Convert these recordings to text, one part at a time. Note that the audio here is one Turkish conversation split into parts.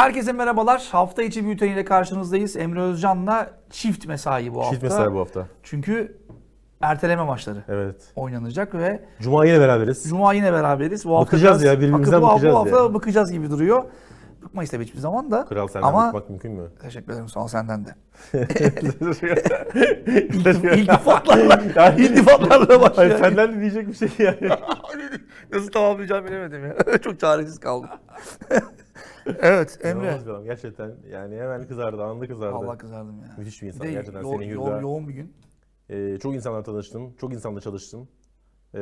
Herkese merhabalar. Hafta içi bülteniyle karşınızdayız. Emre Özcan'la çift mesai bu hafta. Çift mesai bu hafta. Çünkü erteleme maçları Evet. oynanacak ve Cuma yine beraberiz. Cuma yine beraberiz. Bu hafta Bakacağız ya, birbirimizden bakacağız Bu hafta ya. bakacağız gibi duruyor. Bıkmayız tabii hiçbir zaman da. Kral senden Ama bakmak mümkün mü? teşekkür ederim sağ ol senden de. İltif- İltifatlarla, iltifatlarla Hayır başlıyor. senden de diyecek bir şey yani. Nasıl tamamlayacağımı bilemedim ya. Çok çaresiz kaldım. Evet Emre. İnanılmaz bir adam gerçekten. Yani hemen kızardı, anında kızardı. Allah kızardım ya. Müthiş bir insan de gerçekten. yo- Senin yo- Hürda. yoğun bir gün. Ee, çok insanla tanıştım. Çok insanla çalıştım. Ee,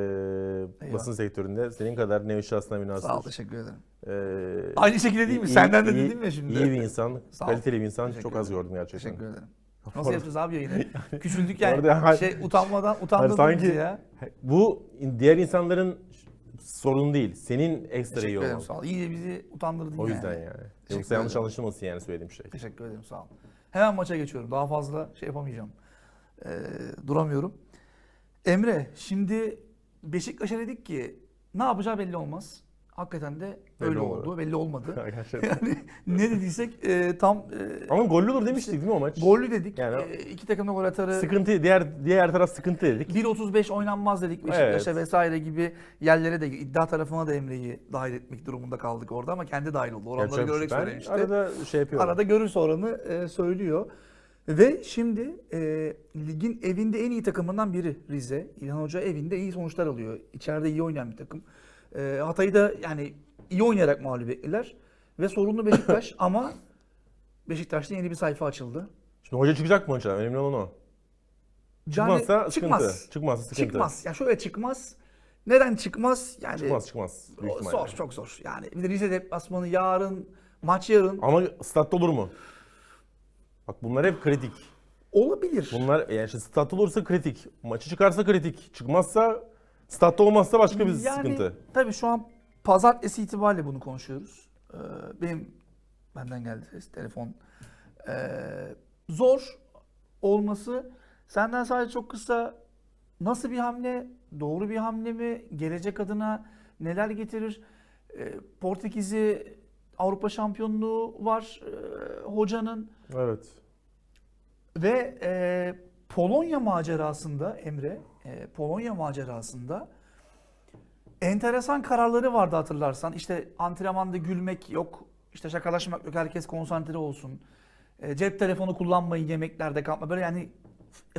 basın sektöründe. Senin kadar nevi şahsına münasır. Sağ ol teşekkür ederim. Ee, Aynı şekilde değil mi? iyi- Senden de iyi- dedim ya şimdi. İyi bir insan, Sağ ol. kaliteli bir insan. Teşekkür Çok az ederim. gördüm gerçekten. Teşekkür ederim. Nasıl yapacağız abi yayını? Küçüldük yani. arada- şey utanmadan utandırdın sanki- ya. Bu diğer insanların sorun değil. Senin ekstra Teşekkür iyi ederim olman. sağ ol. İyi de bizi utandırdın O yani. yüzden yani. Teşekkür Yoksa yanlış ederim. anlaşılmasın yani söylediğim şey. Teşekkür ederim sağ ol. Hemen maça geçiyorum. Daha fazla şey yapamayacağım. Ee, duramıyorum. Emre şimdi Beşiktaş'a dedik ki ne yapacağı belli olmaz. Hakikaten de Belli öyle olmadı. oldu. Belli olmadı. Gerçekten. yani ne dediysek e, tam e, Ama gollü olur demiştik değil mi o maç? gollü dedik. Yani- E, iki takım da gol atarı. Sıkıntı diğer diğer taraf sıkıntı dedik. 1.35 oynanmaz dedik Beşiktaş'a Evet. vesaire gibi yerlere de iddia tarafına da Emre'yi dahil etmek durumunda kaldık orada ama kendi dahil oldu. Oranları bir görerek. Ben söylemişti. Arada şey yapıyorum. Arada görürse oranı e, söylüyor. Ve şimdi e, ligin evinde en iyi takımından biri Rize. İlhan Hoca evinde iyi sonuçlar alıyor. İçeride iyi oynayan bir takım. E, Hatay'ı da yani iyi oynayarak mağlup ettiler. Ve sorunlu Beşiktaş ama Beşiktaş'ta yeni bir sayfa açıldı. Şimdi hoca çıkacak mı maça? Önemli olan o. Yani Çıkmazsa çıkmaz. sıkıntı. Çıkmazsa sıkıntı. Çıkmaz. Ya şöyle çıkmaz. Neden çıkmaz? Yani Çıkmaz çıkmaz. Büyük zor, çok zor. Yani bir de Rize deplasmanı yarın, maç yarın Ama statta olur mu? Bak bunlar hep kritik. olabilir. Bunlar yani işte statta olursa kritik. Maçı çıkarsa kritik. Çıkmazsa statta olmazsa başka bir yani, sıkıntı. Tabii şu an pazartesi itibariyle bunu konuşuyoruz. Ee, benim benden geldi ses, telefon. Ee, zor olması senden sadece çok kısa nasıl bir hamle, doğru bir hamle mi, gelecek adına neler getirir? Ee, Portekiz'i Avrupa şampiyonluğu var ee, hocanın Evet. ve e, Polonya macerasında Emre, e, Polonya macerasında enteresan kararları vardı hatırlarsan. İşte antrenmanda gülmek yok, işte şakalaşmak yok, herkes konsantre olsun. E, cep telefonu kullanmayın yemeklerde kalma. Böyle yani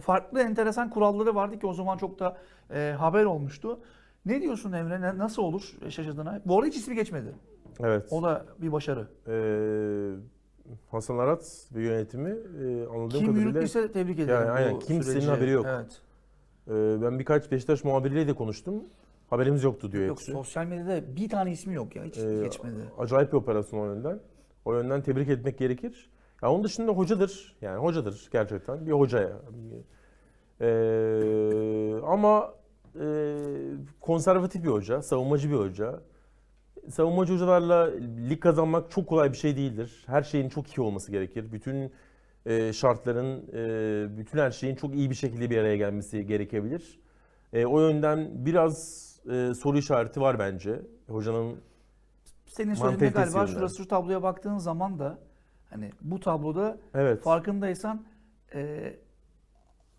farklı enteresan kuralları vardı ki o zaman çok da e, haber olmuştu. Ne diyorsun Emre? Ne- Nasıl olur şaşırdığına? Bu arada hiç ismi geçmedi. Evet. O da bir başarı. Ee, Hasan Arat ve yönetimi e, anladığım Kim kadarıyla yürüttüyse tebrik ederim. Yani aynen, kimsenin süreci. haberi yok. Evet. E, ben birkaç Beşiktaş muhabiriyle de konuştum. Haberimiz yoktu diyor Yok hepsi. sosyal medyada bir tane ismi yok ya hiç Ee, geçmedi. Acayip bir operasyon o yönden. O yönden tebrik etmek gerekir. Ya onun dışında hocadır. Yani hocadır gerçekten. Bir hoca ya. Ee, ama e, konservatif bir hoca, savunmacı bir hoca. Savunmacı hocalarla lig kazanmak çok kolay bir şey değildir. Her şeyin çok iyi olması gerekir. Bütün e, şartların, e, bütün her şeyin çok iyi bir şekilde bir araya gelmesi gerekebilir. E, o yönden biraz e, soru işareti var bence. Hocanın Senin söylediğin galiba yönünden. şurası şu tabloya baktığın zaman da hani bu tabloda evet. farkındaysan e,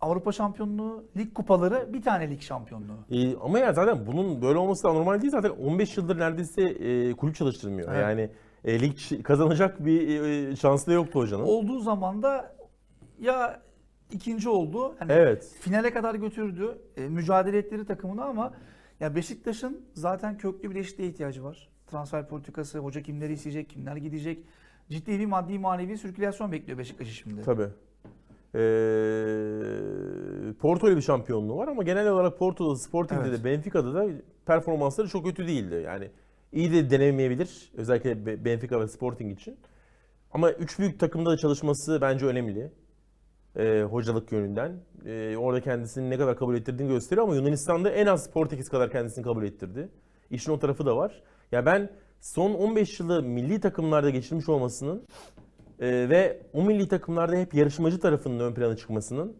Avrupa şampiyonluğu, lig kupaları bir tane lig şampiyonluğu. E, ama ya zaten bunun böyle olması da normal değil. Zaten 15 yıldır neredeyse e, kulüp çalıştırmıyor. Evet. Yani e, lig kazanacak bir e, şansı da yoktu hocanın. Olduğu zaman da ya ikinci oldu. Hani Evet. finale kadar götürdü. e, mücadele ettiği takımını ama ya Beşiktaş'ın zaten köklü bir değişikliğe ihtiyacı var. Transfer politikası, hoca kimleri isteyecek, kimler gidecek. Ciddi bir maddi manevi sirkülasyon bekliyor Beşiktaş'ı şimdi. Tabii. E, Porto ile bir şampiyonluğu var ama genel olarak Porto'da, Sporting'de Evet. de Benfica'da da performansları çok kötü değildi. Yani iyi de denemeyebilir. Özellikle Be- Benfica ve Sporting için. Ama üç büyük takımda da çalışması bence önemli. e, hocalık yönünden. E, orada kendisini ne kadar kabul ettirdiğini gösteriyor ama Yunanistan'da en az Portekiz kadar kendisini kabul ettirdi. İşin o tarafı da var. Ya ben son 15 yılı milli takımlarda geçirmiş olmasının e, ve o milli takımlarda hep yarışmacı tarafının ön plana çıkmasının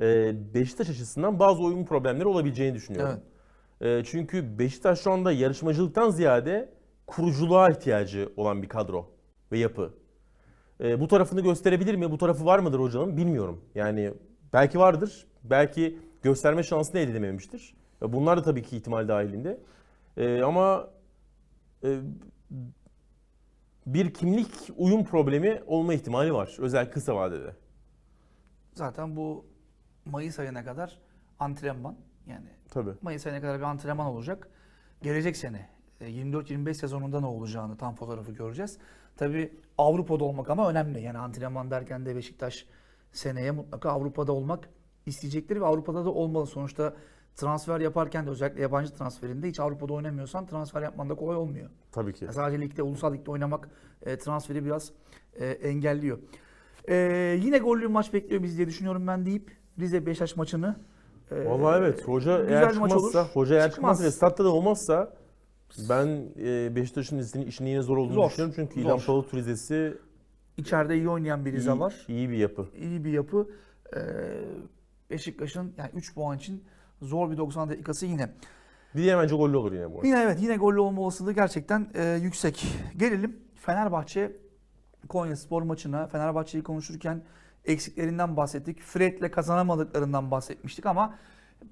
e, Beşiktaş açısından bazı oyun problemleri olabileceğini düşünüyorum. E, çünkü Beşiktaş şu anda yarışmacılıktan ziyade kuruculuğa ihtiyacı olan bir kadro. ve yapı. E, bu tarafını gösterebilir mi? Bu tarafı var mıdır hocanın? Bilmiyorum. Yani belki vardır. Belki gösterme şansını elde edememiştir. Bunlar da tabii ki ihtimal dahilinde. E, ama e, bir kimlik uyum problemi olma ihtimali var. Özellikle kısa vadede. Zaten bu Mayıs ayına kadar antrenman yani Tabii. Mayıs ayına kadar bir antrenman olacak. Gelecek sene e, 24-25 sezonunda ne olacağını tam fotoğrafı göreceğiz. Tabii Avrupa'da olmak ama önemli. Yani antrenman derken de Beşiktaş seneye mutlaka Avrupa'da olmak isteyecektir ve Avrupa'da da olmalı. Sonuçta transfer yaparken de özellikle yabancı transferinde hiç Avrupa'da oynamıyorsan transfer yapman da kolay olmuyor. Tabii ki. Yani sadece ligde, ulusal ligde oynamak e, transferi biraz e, engelliyor. E, yine gollü maç bekliyor bizi diye düşünüyorum ben deyip Rize Beşiktaş maçını e, Vallahi evet. Hoca güzel eğer maç çıkmazsa, olur. hoca eğer Çıkmaz. çıkmazsa ve statta da olmazsa ben e, Beşiktaş'ın işinin, işinin yine zor olduğunu Zor, düşünüyorum. Çünkü zor. İlhan Palut Rize'si içeride iyi oynayan bir Rize iyi, var. iyi bir yapı. İyi bir yapı. E, Beşiktaş'ın yani 3 puan için zor bir 90 dakikası yine. Bir de bence gollü olur yine bu. Yine evet yine gollü olma olasılığı gerçekten e, yüksek. Gelelim Fenerbahçe Konya Spor maçına. Fenerbahçe'yi konuşurken eksiklerinden bahsettik. Fred'le kazanamadıklarından bahsetmiştik ama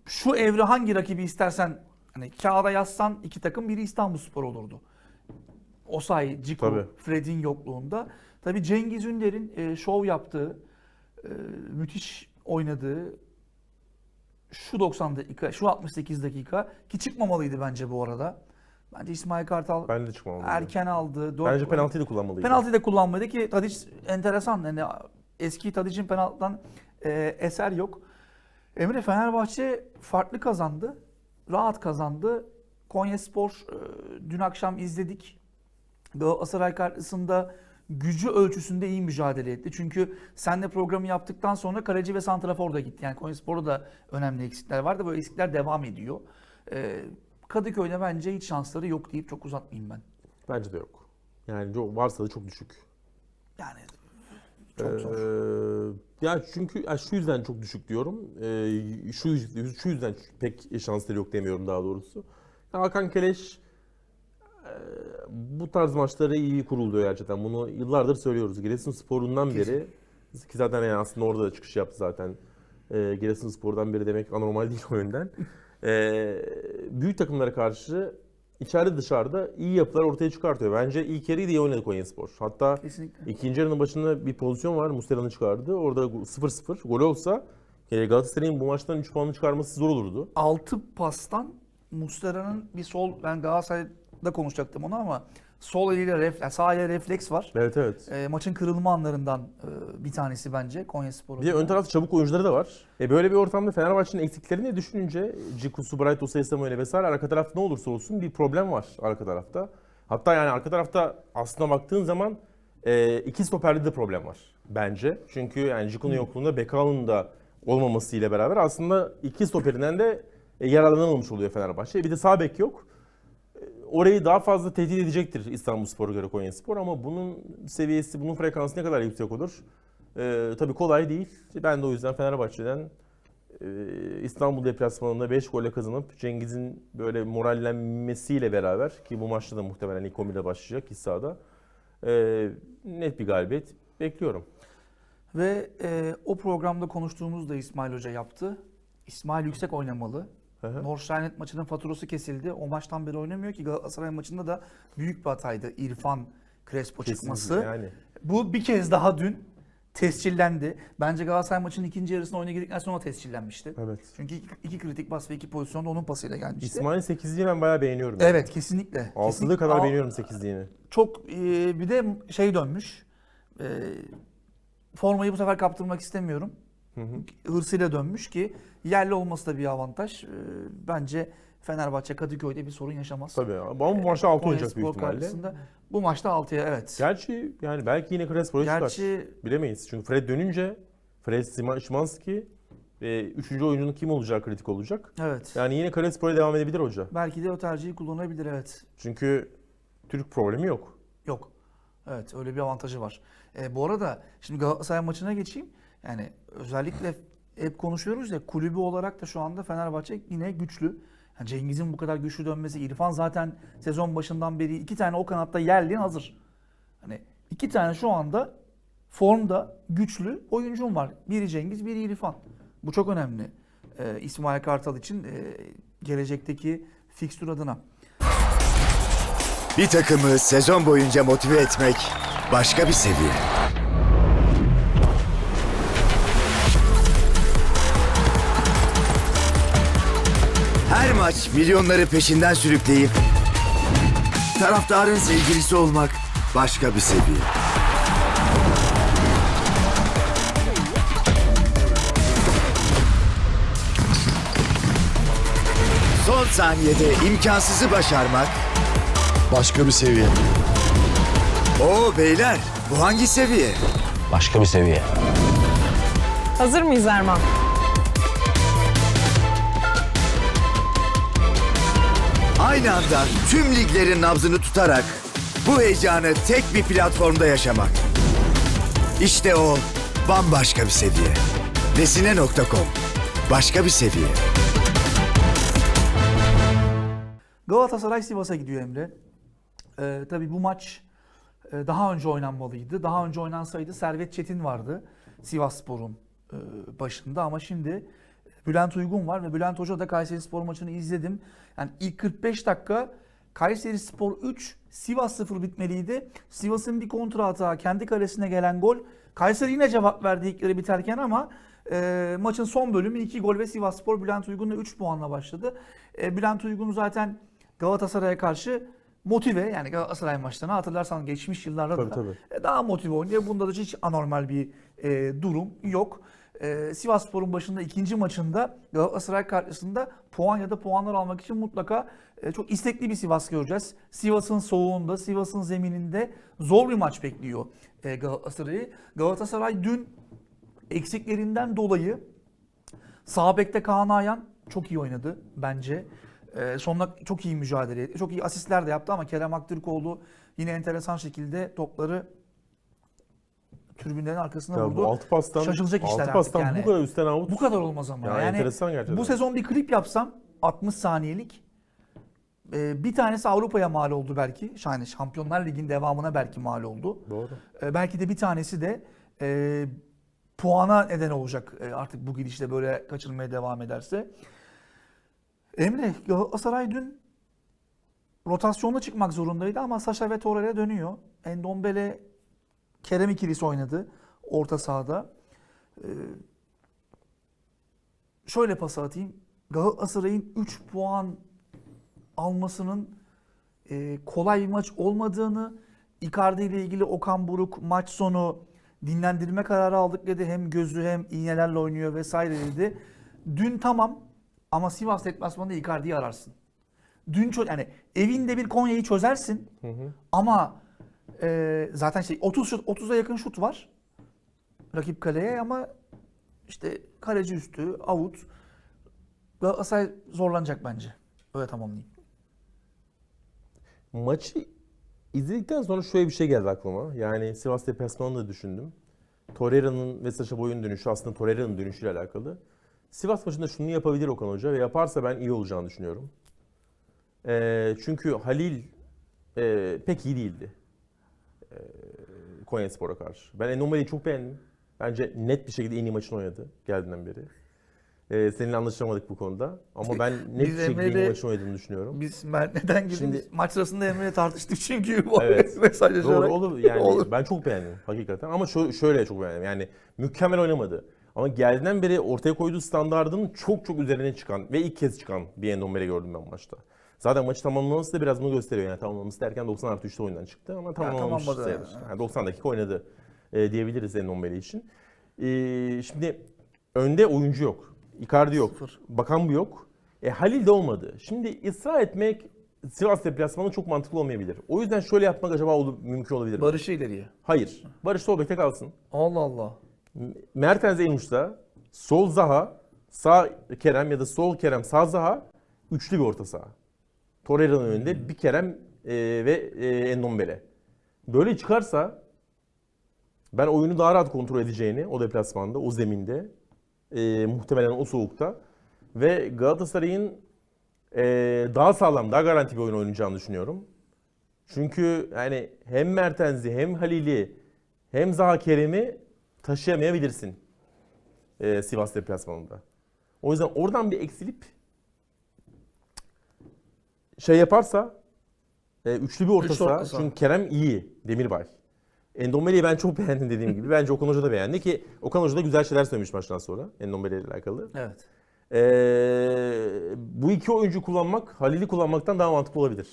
şu evre hangi rakibi istersen hani kağıda yazsan iki takım biri İstanbulspor olurdu. Osay, Ciku. Fred'in yokluğunda. Tabii Cengiz Ünder'in e, şov yaptığı, e, müthiş oynadığı şu 90 dakika, şu 68 dakika ki çıkmamalıydı bence bu arada. Bence İsmail Kartal Ben de erken aldı. dört Bence penaltıyı da kullanmalıydı. Penaltıyı da kullanmadı ki Tadic enteresan. Yani eski Tadic'in penaltıdan e, eser yok. Emre Fenerbahçe farklı kazandı. Rahat kazandı. Konya Spor e, dün akşam izledik. Galatasaray karşısında gücü ölçüsünde iyi mücadele etti. Çünkü senle programı yaptıktan sonra kaleci ve santrafor da gitti. Yani Konya Spor'da da önemli eksikler vardı. Böyle eksikler devam ediyor. E, Kadıköy'de bence hiç şansları yok deyip çok uzatmayayım ben. Bence de yok. Yani varsa da çok düşük. Yani çok zor. Ee, ya çünkü ya şu yüzden çok düşük diyorum. Ee, şu şu yüzden pek şansları yok demiyorum daha doğrusu. Ya Hakan Keleş e, bu tarz maçları iyi kuruluyor gerçekten. Bunu yıllardır söylüyoruz. Giresunspor'undan beri ki zaten yani aslında orada da çıkış yaptı zaten. Ee, Giresunspor'dan beri demek anormal değil o yönden. Ee, büyük takımlara karşı içeride dışarıda iyi yapılar ortaya çıkartıyor. Bence ilk yarıyı da iyi oynadı Konyaspor. Hatta Kesinlikle. İkinci yarının başında bir pozisyon var. Muslera'nın çıkardı. Orada 0-0 gol olsa Galatasaray'ın bu maçtan 3 puanı çıkarması zor olurdu. 6 pastan Muslera'nın bir sol ben Galatasaray'da konuşacaktım onu ama sol eliyle refleks, sağ eliyle refleks var. Evet evet. E, maçın kırılma anlarından e, bir tanesi bence Konyaspor'un. Bir de ön tarafta çabuk oyuncuları da var. E böyle bir ortamda Fenerbahçe'nin eksiklerini düşününce Cikusu, Bright, Osayi Samuel'e vesaire arka tarafta ne olursa olsun bir problem var arka tarafta. Hatta yani arka tarafta aslına baktığın zaman e, iki stoperde de problem var bence. Çünkü yani Ciku'nun yokluğunda Bekal'ın da olmaması ile beraber aslında iki stoperinden de e, yararlanılmamış oluyor Fenerbahçe. Bir de sağ bek yok. E, Orayı daha fazla tehdit edecektir İstanbulspor'a göre Konyaspor ama bunun seviyesi, bunun frekansı ne kadar yüksek olur? Ee, tabii kolay değil. Ben de o yüzden Fenerbahçe'den e, İstanbul deplasmanında 5 golle kazanıp Cengiz'in böyle morallenmesiyle beraber ki bu maçta da muhtemelen ilk 11'de başlayacak iç sahada e, net bir galibiyet bekliyorum. Ve e, o programda konuştuğumuz da İsmail Hoca yaptı. İsmail yüksek oynamalı. Norşehir'in maçının faturası kesildi. O maçtan beri oynamıyor ki Galatasaray maçında da büyük bir hataydı İrfan Crespo çıkması. Kesinlikle Yani Bu bir kez daha dün tescillendi. Bence Galatasaray maçının ikinci yarısına oyuna girdikten sonra tescillenmişti. evet. Çünkü iki, iki kritik pas ve iki pozisyonda onun pasıyla gelmişti. İsmail 8'liği ben bayağı beğeniyorum. Evet kesinlikle. Altılı Kesinlikle. kadar Al- beğeniyorum 8'liğini. Çok e, bir de şey dönmüş. E, formayı bu sefer kaptırmak istemiyorum. Hı hı. Hırsıyla dönmüş ki yerli olması da bir avantaj. E, bence Fenerbahçe Kadıköy'de bir sorun yaşamaz. Tabii ama bu maçta 6 Konya oynayacak büyük ihtimalle. karşısında. Bu maçta 6'ya evet. Gerçi yani belki yine Crespo'ya çıkar. Gerçi Bilemeyiz. Çünkü Fred dönünce Fred Szymanski e, üçüncü oyuncunun kim olacağı kritik olacak. evet. Yani yine Crespo'ya devam edebilir hoca. Belki de o tercihi kullanabilir evet. Çünkü Türk problemi yok. Yok. Evet öyle bir avantajı var. E, bu arada şimdi Galatasaray maçına geçeyim. Yani özellikle hep konuşuyoruz ya kulübü olarak da şu anda Fenerbahçe yine güçlü. Cengiz'in bu kadar güçlü dönmesi, İrfan zaten sezon başından beri iki tane o kanatta yerli hazır. Hani iki tane şu anda formda güçlü oyuncum var. Biri Cengiz, biri İrfan. Bu çok önemli. Ee, İsmail Kartal için e, gelecekteki fikstür adına. Bir takımı sezon boyunca motive etmek başka bir seviye. Her maç milyonları peşinden sürükleyip taraftarın sevgilisi olmak başka bir seviye. Son saniyede imkansızı başarmak Başka bir seviye. Oo beyler bu hangi seviye? Başka bir seviye. Hazır mıyız Erman? Aynı anda tüm liglerin nabzını tutarak bu heyecanı tek bir platformda yaşamak. İşte o bambaşka bir seviye. Nesine.com Başka bir seviye. Galatasaray Sivas'a gidiyor Emre. Ee, tabii bu maç e, daha önce oynanmalıydı. Daha önce oynansaydı Servet Çetin vardı Sivasspor'un e, başında ama şimdi Bülent Uygun var ve Bülent Hoca da Kayseri Spor maçını izledim. Yani ilk 45 dakika Kayseri Spor 3, Sivas 0 bitmeliydi. Sivas'ın bir kontra hata, kendi kalesine gelen gol. Kayseri yine cevap verdi ilk yarı biterken ama e, maçın son bölümü 2 gol ve Sivas Spor Bülent Uygun'la 3 puanla başladı. E, Bülent Uygun zaten Galatasaray'a karşı motive yani Galatasaray maçlarını hatırlarsan geçmiş yıllarda Tabii, da tabii. e, daha motive oynuyor. Bunda da hiç anormal bir e, durum yok. E, Sivasspor'un başında ikinci maçında Galatasaray karşısında puan ya da puanlar almak için mutlaka e, çok istekli bir Sivas göreceğiz. Sivas'ın soğuğunda, Sivas'ın zemininde zor bir maç bekliyor e, Galatasaray'ı. Galatasaray dün eksiklerinden dolayı sağ bekte Kaan Ayhan çok iyi oynadı bence. Ee, sonuna çok iyi mücadele etti. Çok iyi asistler de yaptı ama Kerem Aktürkoğlu yine enteresan şekilde topları tribünlerin arkasına Ya vurdu. altı pastan, Şaşılacak işler altı pastan yani. bu kadar üstten out. Bu kadar olmaz ama. Ya yani enteresan gerçekten. bu sezon bir klip yapsam 60 saniyelik e, bir tanesi Avrupa'ya mal oldu belki. Yani Şampiyonlar Ligi'nin devamına belki mal oldu. Doğru. E, belki de bir tanesi de e, puana neden olacak e, artık bu gidişle böyle kaçırmaya devam ederse. Emre Galatasaray dün rotasyonla çıkmak zorundaydı ama Saşa ve Torreira dönüyor. Endombele Kerem ikilisi oynadı orta sahada. E, şöyle pas atayım. Galatasaray'ın 3 puan almasının e, kolay bir maç olmadığını, Icardi ile ilgili Okan Buruk maç sonu dinlendirme kararı aldık dedi. Hem gözü hem iğnelerle oynuyor vesaire dedi. Dün tamam ama Sivas deplasmanında Icardi'yi ararsın. Dün çok yani evinde bir Konya'yı çözersin ama e, zaten şey 30 şut 30'a yakın şut var rakip kaleye ama işte kaleci üstü out Galatasaray zorlanacak bence. Öyle tamamlayayım. Maçı izledikten sonra şöyle bir şey geldi aklıma. Yani Sivas deplasmanını da düşündüm. Torreira'nın ve Saşa Boy'un dönüşü aslında Torreira'nın dönüşüyle alakalı. Sivas maçında şunu yapabilir Okan Hoca ve yaparsa ben iyi olacağını düşünüyorum. Ee, çünkü Halil e, pek iyi değildi. Konyaspor'a karşı. Ben Enomali'yi çok beğendim. Bence net bir şekilde en iyi maçını oynadı geldiğinden beri. Ee, seninle anlaşamadık bu konuda. Ama ben net bir şekilde en iyi maçını oynadığını düşünüyorum. Biz ben neden girdik? Şimdi- maç sırasında Emre'yle tartıştık çünkü Evet. mesajlaşarak. Doğru olur yani Olur. ben çok beğendim hakikaten ama şöyle, şöyle çok beğendim yani mükemmel oynamadı. Ama geldiğinden beri ortaya koyduğu standardın çok çok üzerine çıkan ve ilk kez çıkan bir Endombele gördüm ben maçta. Zaten maçı tamamlaması da biraz bunu gösteriyor. Yani tamamlaması derken 90 artı 3'te oyundan çıktı ama tamamlamış tamamladı. sayılır. Yani 90 dakika oynadı e, diyebiliriz Endombele için. E, şimdi önde oyuncu yok. Icardi yok. Sıfır. Bakan bu yok. E, Halil de olmadı. Şimdi ısrar etmek Sivas deplasmanı çok mantıklı olmayabilir. O yüzden şöyle yapmak acaba ol- mümkün olabilir mi? Barış'ı ileriye. Hayır. Barış sol bekte kalsın. Allah Allah. Mertens en uçta. Sol Zaha, sağ Kerem ya da sol Kerem, sağ Zaha. Üçlü bir orta saha. Torreira'nın önünde bir Kerem e, ve e, Endombele. Böyle çıkarsa ben oyunu daha rahat kontrol edeceğini o deplasmanda, o zeminde, e, muhtemelen o soğukta ve Galatasaray'ın e, daha sağlam, daha garanti bir oyun oynayacağını düşünüyorum. Çünkü yani hem Mertens'i hem Halil'i hem Zaha Kerem'i taşıyamayabilirsin e, Sivas deplasmanında. O yüzden oradan bir eksilip şey yaparsa e, üçlü bir orta Üçlü saha. orta saha. Çünkü Kerem iyi. Demirbay. Endombele'yi ben çok beğendim dediğim gibi. Bence Okan Hoca da beğendi ki Okan Hoca da güzel şeyler söylemiş maçtan sonra Endombele ile alakalı. Evet. Ee, bu iki oyuncu kullanmak Halil'i kullanmaktan daha mantıklı olabilir.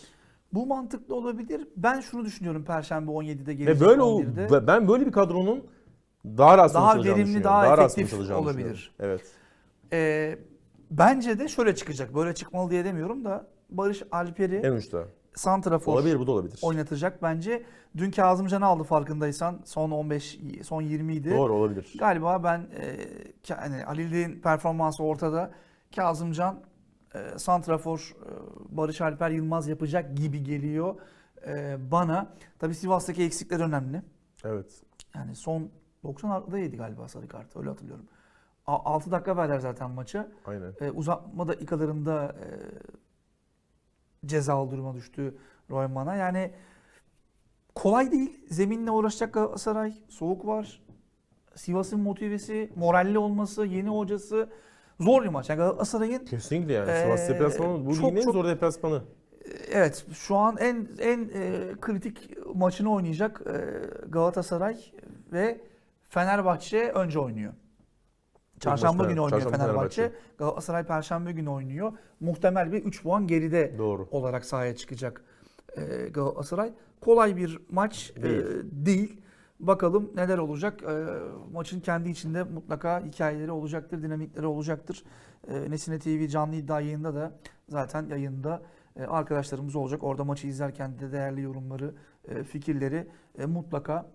Bu mantıklı olabilir. Ben şunu düşünüyorum Perşembe 17'de Ve gelecek böyle ol- 11'de. ben böyle bir kadronun daha rahat Daha sonuç alacağını verimli, düşünüyorum. daha rahat efektif sonuç alacağını olabilir. düşünüyorum. Evet. Ee, bence de şöyle çıkacak. Böyle çıkmalı diye demiyorum da Barış Alper'i En uçta. santrafor Olabilir bu da olabilir. oynatacak bence. Dün Kazımcan'ı aldı farkındaysan. Son 15, son 20 idi. Doğru olabilir. Galiba ben e, hani Halil'in performansı ortada. Kazımcan e, santrafor e, Barış Alper Yılmaz yapacak gibi geliyor e, bana. Tabii Sivas'taki eksikler önemli. Evet. Yani son 90 dakikada yedi galiba sarı kart öyle hatırlıyorum. 6 dakika verdiler zaten maça. Aynen. E, uzatma dakikalarında e, cezalı duruma düştü Royman'a. Yani kolay değil. Zeminle uğraşacak Galatasaray. Soğuk var. Sivas'ın motivesi, moralli olması, yeni hocası. Zor bir maç. Yani Galatasaray'ın Kesinlikle yani. Ee, Sivas deplasmanı bu çok- ligin en çok- zor deplasmanı. Evet şu an en en e, kritik maçını oynayacak e, Galatasaray ve Fenerbahçe önce oynuyor. Çarşamba günü oynuyor çarşamba Fenerbahçe. Fenerbahçe. Galatasaray Perşembe günü oynuyor. Muhtemel bir 3 puan geride Doğru. olarak sahaya çıkacak e, Galatasaray. Kolay bir maç e, Değil. değil. Bakalım neler olacak. E, maçın kendi içinde mutlaka hikayeleri olacaktır, dinamikleri olacaktır. E, Nesine TV canlı iddia yayında da zaten yayında e, arkadaşlarımız olacak. Orada maçı izlerken de değerli yorumları, e, fikirleri e, mutlaka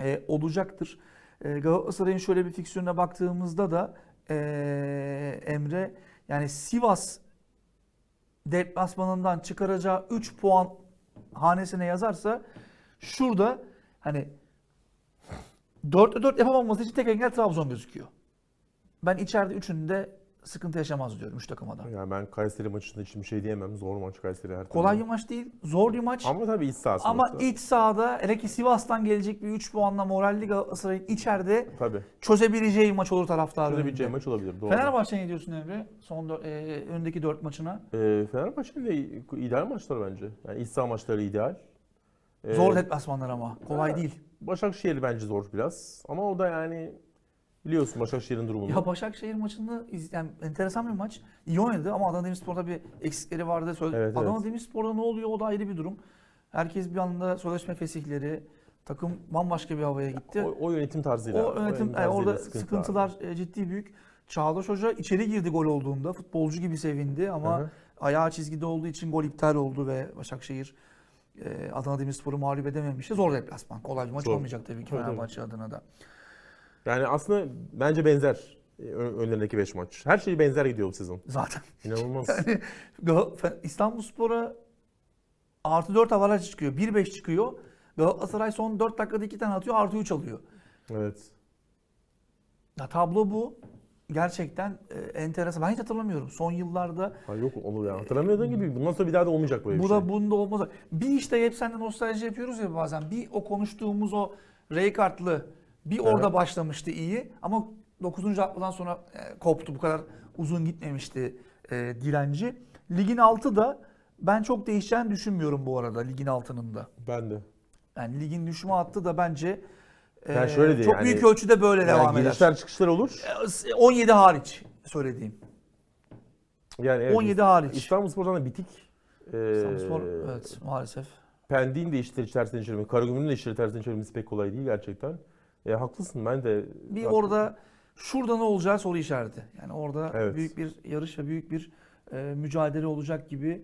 e, olacaktır. E, Galatasaray'ın şöyle bir fiksiyonuna baktığımızda da e, Emre yani Sivas deplasmanından çıkaracağı 3 puan hanesine yazarsa şurada hani 4'te 4 yapamaması için tek engel Trabzon gözüküyor. Ben içeride üçünde sıkıntı yaşamaz diyorum 3 takıma da. Yani ben Kayseri maçında için bir şey diyemem. Zor maç Kayseri her. Kolay bir maç değil, zor bir maç. Ama tabii iç sahası. Ama sonuçta. iç sahada hele ki Sivas'tan gelecek bir 3 puanla moralli Galatasaray'ın içeride Tabii. çözebileceği maç olur taraftarı Çözebileceği önünde. maç olabilir. Doğru. Fenerbahçe'ye ne diyorsun Emre? Son dört, e, öndeki 4 maçına. Ee, Fenerbahçe'nin de ideal maçlar bence. Yani iç saha maçları ideal. Ee, Zor deplasmanlar ama. Kolay ha, değil. Başakşehir bence zor biraz. Ama o da yani biliyorsun Başakşehir'in durumunu. Ya Başakşehir maçında iz- yani enteresan bir maç. İyi oynadı ama Adana Demirspor'da bir eksikleri vardı. Söyle- Evet, Adana evet. Demirspor'da ne oluyor o da ayrı bir durum. Herkes bir anda sözleşme fesihleri, takım bambaşka bir havaya gitti. O, o yönetim tarzıyla. O yönetim e, tarzıyla orada sıkıntı sıkıntılar e, ciddi büyük. Çağdaş Hoca içeri girdi gol olduğunda futbolcu gibi sevindi ama Hı hı. ayağı çizgide olduğu için gol iptal oldu ve Başakşehir e, Adana Demirspor'u mağlup edememişti. Zor deplasman. Kolay bir maç Zor. olmayacak tabii ki Tabii, tabii. Fenerbahçe adına da. Yani aslında bence benzer e, ön- önlerindeki 5 maç. Her şey benzer gidiyor bu sezon. Zaten. İnanılmaz. Yani Fe- İstanbulspor'a artı 4 avaraj çıkıyor. 1-5 çıkıyor. Galatasaray son 4 dakikada 2 tane atıyor. Artı 3 alıyor. evet. Ya tablo bu. Gerçekten e, enteresan. Ben hiç hatırlamıyorum. Son yıllarda Ha yok onu ya. Hatırlamadığın gibi bundan sonra bir daha da olmayacak böyle bir bu şey. da bunda olmaz. Bir işte hep seninle nostalji yapıyoruz ya bazen. Bir o konuştuğumuz o Rijkaard'lı bir orada Evet. başlamıştı iyi ama 9. haftadan sonra e, koptu. Bu kadar uzun gitmemişti e, direnci. Ligin altı da ben çok değişeceğini düşünmüyorum bu arada ligin altının da. Ben de. Yani ligin düşme hattı da bence e, Yani şöyle değil, çok yani- büyük ölçüde böyle Yani devam eder. girişler çıkışlar olur. E, 17 hariç söylediğim. Yani evet, 17 hariç. İstanbulspor'dan da bitik. Ee, İstanbulspor evet maalesef. Pendik'in de işleri tersine çevirmesi, Karagümrük'ün de işleri tersine çevirmesi pek kolay değil gerçekten. E, haklısın ben de. Bir Bak- orada şurada ne olacağı soru işareti. Yani orada Evet. büyük bir yarış ve büyük bir e, mücadele olacak gibi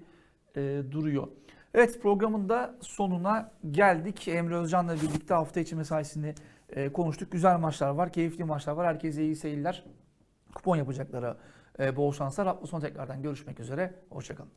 e, duruyor. Evet programın da sonuna geldik. Emre Özcan'la birlikte hafta içi mesaisini e, konuştuk. Güzel maçlar var, keyifli maçlar var. Herkese iyi seyirler. Kupon yapacaklara e, bol şanslar. Hafta sonu tekrardan görüşmek üzere. Hoşçakalın.